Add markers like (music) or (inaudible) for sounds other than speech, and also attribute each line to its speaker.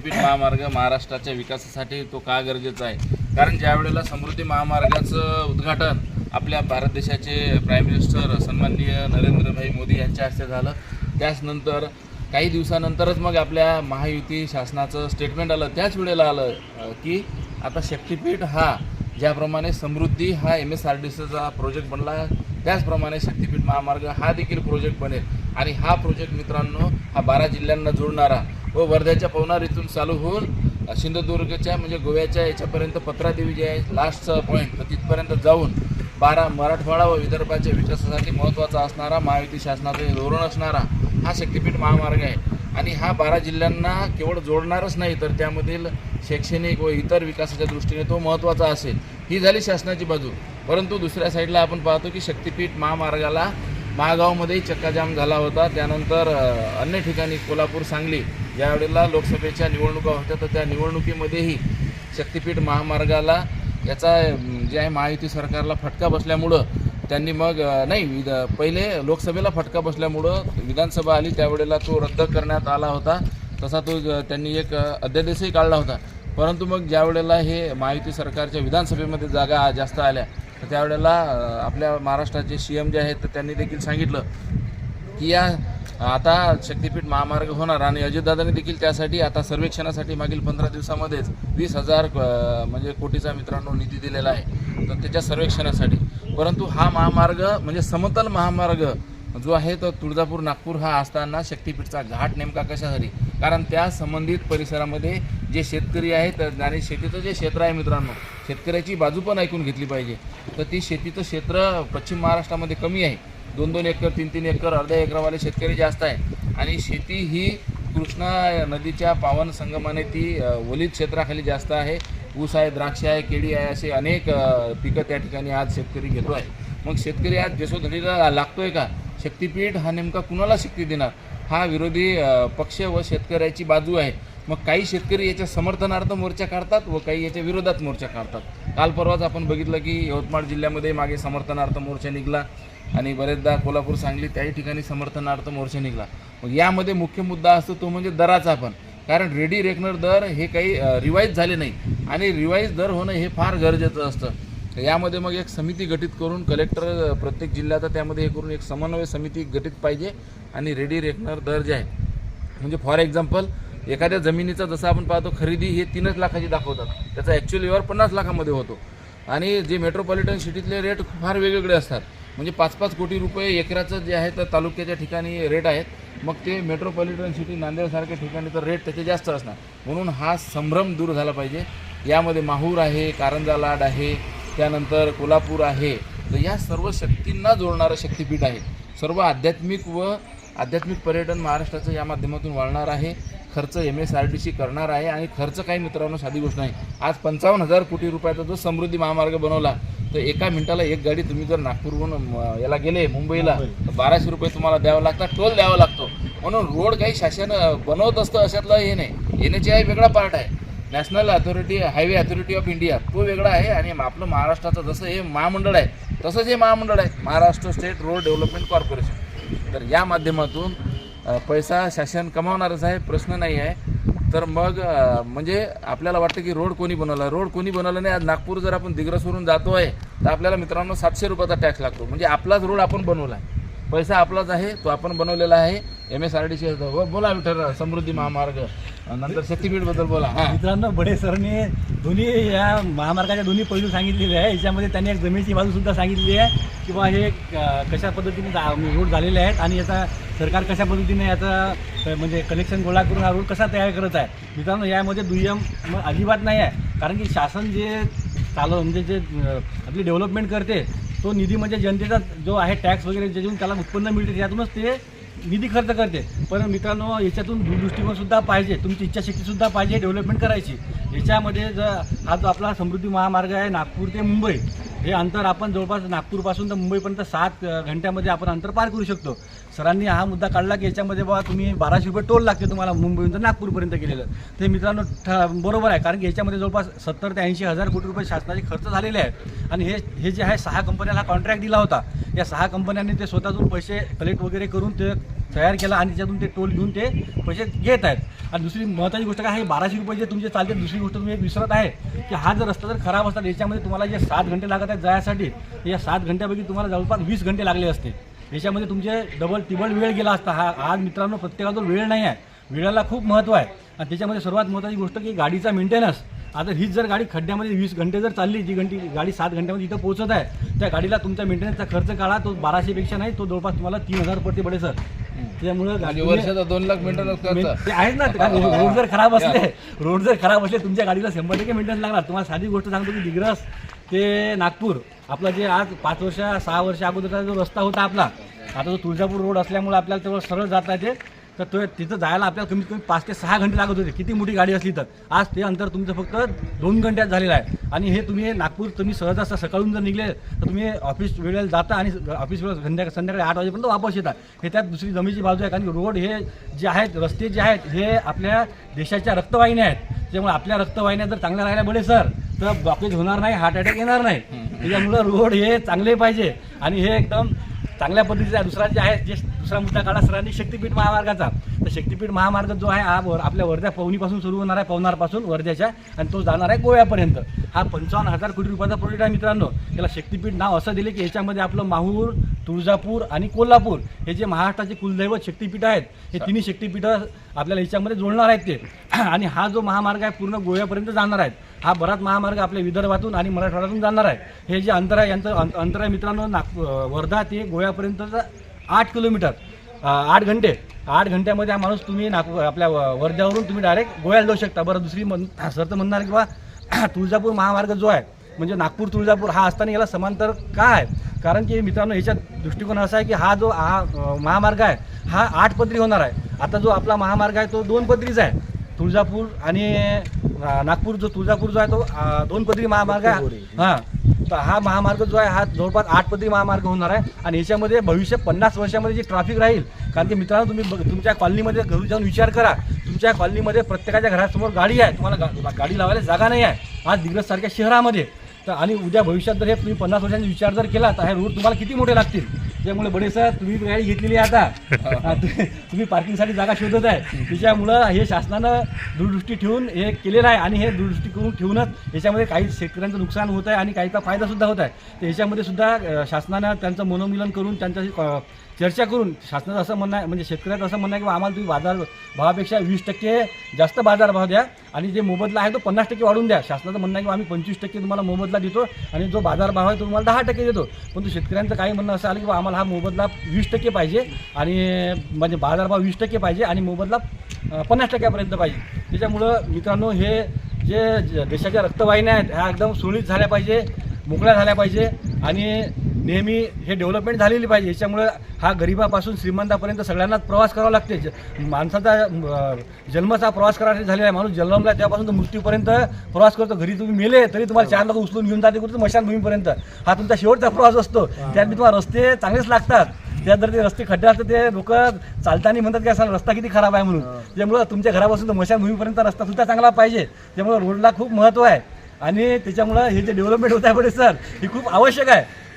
Speaker 1: शक्तीपीठ महामार्ग महाराष्ट्राच्या विकासासाठी तो का गरजेचा आहे? कारण ज्या वेळेला समृद्धी महामार्गाचं उद्घाटन आपल्या भारत देशाचे प्राईम मिनिस्टर सन्माननीय नरेंद्रभाई मोदी यांच्या हस्ते झालं त्याचनंतर काही दिवसानंतरच मग आपल्या महायुती शासनाचं स्टेटमेंट आलं. त्याच वेळेला आलं की आता शक्तीपीठ हा ज्याप्रमाणे समृद्धी हा एम एस आर डी सीचा प्रोजेक्ट बनला त्याचप्रमाणे शक्तीपीठ महामार्ग हा देखील प्रोजेक्ट बनेल. आणि हा प्रोजेक्ट मित्रांनो हा बारा जिल्ह्यांना जोडणारा व वर्ध्याच्या पवनार इथून चालू होऊन सिंधुदुर्गच्या म्हणजे गोव्याच्या याच्यापर्यंत पत्रादेवी जे आहे लास्टचा पॉईंट तर तिथपर्यंत जाऊन बारा मराठवाडा व विदर्भाच्या विकासासाठी महत्त्वाचा असणारा महायुती शासनाचं धोरण असणारा हा शक्तीपीठ महामार्ग आहे. आणि हा बारा जिल्ह्यांना केवळ जोडणारच नाही तर त्यामधील शैक्षणिक व इतर विकासाच्या दृष्टीने तो महत्त्वाचा असेल. ही झाली शासनाची बाजू. परंतु दुसऱ्या साईडला आपण पाहतो की शक्तीपीठ महामार्गाला महागावमध्येही चक्काजाम झाला होता. त्यानंतर अन्य ठिकाणी कोल्हापूर सांगली ज्यावेळेला लोकसभेच्या निवडणुका होत्या. तर त्या निवडणुकीमध्येही शक्तिपीठ महामार्गाला याचा जे आहे महायुती सरकारला फटका बसल्यामुळं त्यांनी मग नाही विध पहिले लोकसभेला फटका बसल्यामुळं विधानसभा आली. त्यावेळेला तो रद्द करण्यात आला होता. तसा तो त्यांनी एक अध्यादेशही काढला होता. परंतु मग ज्यावेळेला हे महायुती सरकारच्या विधानसभेमध्ये जागा जास्त आल्या तर त्यावेळेला आपल्या महाराष्ट्राचे सी एम जे आहेत तर त्यांनी देखील सांगितलं की या आता शक्तीपीठ महामार्ग होणार आणि अजितदादांनी देखील त्यासाठी आता सर्वेक्षणासाठी मागील पंधरा दिवसामध्येच वीस हजार म्हणजे कोटीचा मित्रांनो निधी दिलेला आहे. तर त्याच्या सर्वेक्षणासाठी. परंतु हा महामार्ग म्हणजे समतल महामार्ग जो आहे तो तुळजापूर नागपूर हा असताना शक्तीपीठचा घाट नेमका कशासाठी? कारण त्या संबंधित परिसरामध्ये जे शेतकरी आहेत आणि शेतीचं जे क्षेत्र आहे मित्रांनो शेतकऱ्याची बाजू पण ऐकून घेतली पाहिजे. तर ती शेतीचं क्षेत्र पश्चिम महाराष्ट्रामध्ये कमी आहे. दोन दोन एकर तीन तीन एकर अर्ध्या एकरवाले शेतकरी जास्त आहे. आणि शेती ही कृष्णा नदीच्या पावन संगमाने ती वलित क्षेत्राखाली जास्त आहे. ऊस आहे द्राक्ष आहे केळी आहे असे अनेक पिकं त्या ठिकाणी आज शेतकरी घेतो आहे. मग शेतकरी आज जसोधडीला लागतोय का? शक्तीपीठ हा नेमका कुणाला शक्ती देणार? हा विरोधी पक्ष व शेतकऱ्याची बाजू आहे. मग काही शेतकरी याच्या समर्थनार्थ मोर्चा काढतात व काही याच्या विरोधात मोर्चा काढतात. काल परवाच आपण बघितलं की यवतमाळ जिल्ह्यामध्ये मागे समर्थनार्थ मोर्चा निघाला आणि बरेचदा कोल्हापूर सांगली त्याही ठिकाणी समर्थनार्थ मोर्चा निघाला. मग यामध्ये मुख्य मुद्दा असतो तो म्हणजे दराचा पण. कारण रेडी रेकनर दर हे काही रिवाईज झाले नाही आणि रिवाईज दर होणं हे फार गरजेचं असतं. यामध्ये मग एक समिती गठीत करून कलेक्टर प्रत्येक जिल्ह्याचा त्यामध्ये हे करून एक समन्वय समिती गठीत पाहिजे आणि रेडी रेकनर दर जे आहे. म्हणजे फॉर एक्झाम्पल एखाद्या जमिनीचा जसं आपण पाहतो खरेदी हे तीनच लाखाची दाखवतात. त्याचा ॲक्च्युअल व्यवहार पन्नास लाखामध्ये होतो. आणि जे मेट्रोपॉलिटन सिटीतले रेट फार वेगवेगळे असतात. म्हणजे पाच पाच कोटी रुपये एकराचं जे आहे तर तालुक्याच्या ठिकाणी रेट आहेत. मग ते मेट्रोपॉलिटन सिटी नांदेडसारख्या ठिकाणी तर रेट त्याचे जास्त असणार. म्हणून हा संभ्रम दूर झाला पाहिजे. यामध्ये माहूर आहे कारंजा लाड आहे त्यानंतर कोल्हापूर आहे. तर या सर्व शक्तींना जोडणारं शक्तीपीठ आहे. सर्व आध्यात्मिक व आध्यात्मिक पर्यटन महाराष्ट्राचं या माध्यमातून वाढणार आहे. खर्च M S R T C करणार आहे आणि खर्च काही मित्रांनो साधी गोष्ट नाही. आज पंचावन्न हजार कोटी रुपयाचा जो समृद्धी महामार्ग बनवला तर एका मिनिटाला एक गाडी तुम्ही जर नागपूरहून याला गेले मुंबईला तर बाराशे रुपये तुम्हाला द्यावं लागतात टोल द्यावा लागतो. म्हणून रोड काही शासन बनवत असतं अशातलं हे नाही. एन एच आय वेगळा पार्ट आहे. National authority highway authority of India तो वेगळा आहे आणि आपलं महाराष्ट्राचं जसं हे महामंडळ आहे तसंच हे महामंडळ आहे. Maharashtra state road development corporation. तर या माध्यमातून पैसा शासन कमावणारच आहे प्रश्न नाही आहे. तर मग म्हणजे आपल्याला वाटतं की रोड कोणी बनवला? रोड कोणी बनवला नाही? आज नागपूर जर आपण दिग्रसवरून जातो आहे तर आपल्याला मित्रांनो सातशे रुपयाचा टॅक्स लागतो. म्हणजे आपलाच रोड आपण बनवला आहे पैसा आपलाच आहे तो आपण बनवलेला आहे. M S R D C बोला विठ्ठल समृद्धी महामार्ग. नंतर शक्तीपीठबद्दल बोला.
Speaker 2: मित्रांनो बडे सरने दोन्ही या महामार्गाच्या दोन्ही पैलू सांगितलेले आहे याच्यामध्ये त्यांनी एक जमिनीची बाजू सुद्धा सांगितली आहे किंवा हे कशा पद्धतीने म्हणजे रोड झालेले आहेत आणि याचा सरकार कशा पद्धतीने याचा म्हणजे कलेक्शन गोळा करून हा रोड कसा तयार करत आहे. मित्रांनो यामध्ये दुय्यम मग अजिबात नाही आहे. कारण की शासन जे चालव म्हणजे जे आपली डेव्हलपमेंट करते तो निधी म्हणजे जनतेचा जो आहे टॅक्स वगैरे ज्याच्यातून त्याला उत्पन्न मिळते त्यातूनच ते निधी खर्च करते. पण मित्रांनो याच्यातून दूरदृष्टिकोन सुद्धा पाहिजे तुमची इच्छाशक्ती सुद्धा पाहिजे डेव्हलपमेंट करायची. याच्यामध्ये जर हा जो आपला समृद्धी महामार्ग आहे नागपूर ते मुंबई हे अंतर आपण जवळपास नागपूरपासून तर मुंबईपर्यंत सात घंट्यामध्ये आपण अंतर पार करू शकतो. सरांनी हा मुद्दा काढला की याच्यामध्ये बाबा तुम्ही बाराशे रुपये टोल लागते तुम्हाला मुंबईहून तर नागपूरपर्यंत गेलेलं. ते मित्रांनो ठ बरोबर आहे कारण की याच्यामध्ये जवळपास सत्तर ते ऐंशी हजार कोटी रुपये शासनाचे खर्च झालेले आहेत. आणि हे हे जे आहे सहा कंपन्याला कॉन्ट्रॅक्ट दिला होता. या सहा कंपन्यांनी ते स्वतःतून पैसे कलेक्ट वगैरे करून ते तयार केला आणि त्याच्यातून ते टोल घेऊन ते पैसे घेत आहेत. आणि दुसरी महत्त्वाची गोष्ट काय आहे बाराशे रुपये जे तुमचे चालते दुसरी गोष्ट तुम्ही एक विसरत आहे की हा जर रस्ता जर खराब असतात याच्यामध्ये तुम्हाला जे सात घंटे लागत आहेत जायसाठी या सात घंट्यापैकी तुम्हाला जवळपास वीस घंटे लागले असते. याच्यामध्ये तुमचे डबल टिबल वेळ गेला असता. हा आज मित्रांनो प्रत्येकाचा वेळ नाही आहे. वेळेला खूप महत्त्व आहे. आणि त्याच्यामध्ये सर्वात महत्त्वाची गोष्ट की गाडीचा मेंटेनन्स आता हीच जर गाडी खड्ड्यामध्ये वीस घंटे जर चालली जी घंटी गाडी सात घंट्यामध्ये इथं पोहोचत आहे त्या गाडीला तुमच्या मेंटेनन्सचा खर्च काढा तो बाराशेपेक्षा नाही तो जवळपास तुम्हाला तीन हजार पडते पडेल सर. त्यामुळं
Speaker 1: म्हणजे
Speaker 2: गाडी
Speaker 1: वर्षाचा दोन लाख मेंटेनन्स
Speaker 2: आहेत ना रोड जर खराब असले रोड जर खराब असले तुमच्या गाडीला शंभर टक्के मेंटेनन्स लागणार. तुम्हाला साधी गोष्ट सांगतो की दिग्रस ते नागपूर आपला जे आज पाच वर्ष सहा वर्ष अगोदरचा जो रस्ता होता आपला आता जो तुळजापूर रोड असल्यामुळे आपल्याला तेवढं सरळ जाता येते. तर तो तिथं जायला आपल्याला कमीत कमी पाच ते सहा घंटे लागत होते. किती मोठी गाडी असली तर. आज ते अंतर तुमचं फक्त दोन घंट्यात झालेलं आहे. आणि हे तुम्ही नागपूर तुम्ही सहज असता सकाळून जर निघले तर तुम्ही ऑफिस वेळेला जाता आणि ऑफिस वेळेला संध्याकाळी संध्याकाळी आठ वाजेपर्यंत वापस येतात हे त्यात दुसरी जमिनीची बाजू आहे. कारण की रोड हे जे आहेत रस्ते जे आहेत हे आपल्या देशाच्या रक्तवाहिन्या आहेत. त्यामुळे आपल्या रक्तवाहिन्या जर चांगल्या राहिल्या बळे सर तर ब्लॉकेज होणार नाही हार्ट अटॅक येणार नाही. त्याच्यामुळं रोड हे चांगले पाहिजे. आणि हे एकदम चांगल्या पद्धतीचा. दुसरा जे आहे जे दुसरा मुद्दा काढा सरांनी शक्तीपीठ महामार्गाचा. तर शक्तीपीठ महामार्ग जो आहे हा आपल्या वर्ध्या पवनीपासून सुरू होणार आहे पवनारपासून वर्ध्याच्या आणि तो जाणार आहे गोव्यापर्यंत. हा पंचावन्न हजार कोटी रुपयाचा प्रोजेक्ट आहे मित्रांनो. याला शक्तीपीठ नाव असं दिले की याच्यामध्ये आपलं माहूर तुळजापूर आणि कोल्हापूर हे जे महाराष्ट्राचे कुलदैवत शक्तीपीठ आहेत हे तिन्ही शक्तीपीठं आपल्याला याच्यामध्ये जोडणार आहेत ते. (clears throat) आणि हा जो महामार्ग आहे पूर्ण गोव्यापर्यंत जाणार आहे हा बराच महामार्ग आपल्या विदर्भातून आणि मराठवाड्यातून जाणार आहे. हे जे अंतर आहे यांचं अंत- अंतर आहे मित्रांनो नागपूर वर्धा ते गोव्यापर्यंतचं आठ किलोमीटर आठ घंटे आठ घंट्यामध्ये हा माणूस तुम्ही नागपूर आपल्या वर्ध्यावरून तुम्ही डायरेक्ट गोव्याला जाऊ शकता. बरं दुसरी म्हण सर तर म्हणणार की बा (clears throat) तुळजापूर महामार्ग जो आहे म्हणजे नागपूर तुळजापूर हा असताना याला समांतर का आहे? कारण की मित्रांनो याचा दृष्टिकोन असा आहे की हा जो हा महामार्ग आहे हा आठ पदरी होणार आहे. आता जो आपला महामार्ग आहे तो दोन पदरीचा आहे. तुळजापूर आणि नागपूर जो तुळजापूर जो आहे तो दोन पदरी महामार्ग आहे. हां. तर हा महामार्ग जो आहे हा जवळपास आठ पदरी महामार्ग होणार आहे. आणि याच्यामध्ये भविष्य पन्नास वर्षामध्ये जी ट्रॅफिक राहील कारण की मित्रांनो तुम्ही तुमच्या कॉलनीमध्ये घरी जाऊन विचार करा. तुमच्या कॉलनीमध्ये प्रत्येकाच्या घरासमोर गाडी आहे. तुम्हाला गा- गाडी लावायला जागा नाही आहे. आज दिग्रजसारख्या शहरामध्ये. तर आणि उद्या भविष्यात जर हे तुम्ही पन्नास वर्षांचा विचार जर केला तर हे रोड तुम्हाला किती मोठे लागतील? त्यामुळे बडे सर तुम्ही गाडी घेतलेली आहे आता. तुम्ही पार्किंगसाठी जागा शोधत आहे. त्याच्यामुळं हे शासनानं दूरदृष्टी ठेवून हे केलेलं आहे आणि हे दूरदृष्टी करून ठेवूनच याच्यामध्ये काही शेतकऱ्यांचं नुकसान होत आहे आणि काहीचा फायदा सुद्धा होत आहे. तर याच्यामध्ये सुद्धा शासनानं त्यांचं मनोमिलन करून त्यांच्याशी चर्चा करून शासनाचं असं म्हणणं आहे म्हणजे शेतकऱ्याचं असं म्हणणं आहे की बा आम्हाला तुम्ही बाजार भावापेक्षा वीस टक्के जास्त बाजारभाव द्या आणि जे मोबदला आहे तो पन्नास टक्के वाढून द्या. शासनाचं म्हणणं आहे की आम्ही पंचवीस टक्के तुम्हाला मोबदला देतो आणि जो बाजारभाव आहे तो तुम्हाला दहा टक्के देतो. पण शेतकऱ्यांचं काही म्हणणं असं आलं की आम्हाला आम्हाला हा मोबदला वीस टक्के पाहिजे आणि म्हणजे बाजारभाव वीस टक्के पाहिजे आणि मोबदला पन्नास टक्क्यापर्यंत पाहिजे. त्याच्यामुळं मित्रांनो हे जे ज- देशाच्या रक्तवाहिन्या आहेत ह्या एकदम सुरळीत झाल्या पाहिजे मोकळ्या झाल्या पाहिजे आणि नेहमी हे डेव्हलपमेंट झालेली पाहिजे. याच्यामुळं हा गरिबापासून श्रीमंतापर्यंत सगळ्यांनाच प्रवास करावा लागते. ज- माणसाचा जन्माचा प्रवास करायचा झालेला आहे. माणूस जन्मला त्यापासून तो मृत्यूपर्यंत प्रवास करतो. घरी तुम्ही मेले तरी तुम्हाला चार लोक उचलून घेऊन जाते कुठं? मशानभूमीपर्यंत. हा तुमचा शेवटचा प्रवास असतो. त्यात मी तुम्हाला रस्ते चांगलेच लागतात. त्यात जर ते रस्ते खड्डे असतात ते लोक चालताना म्हणतात की असा रस्ता किती खराब आहे म्हणून. त्यामुळं तुमच्या घरापासून तर मशानभूमीपर्यंत रस्ता सुद्धा चांगला पाहिजे. त्यामुळे रोडला खूप महत्त्व आहे. आणि त्याच्यामुळं हे जे डेव्हलपमेंट होत आहे बडे सर हे खूप आवश्यक आहे.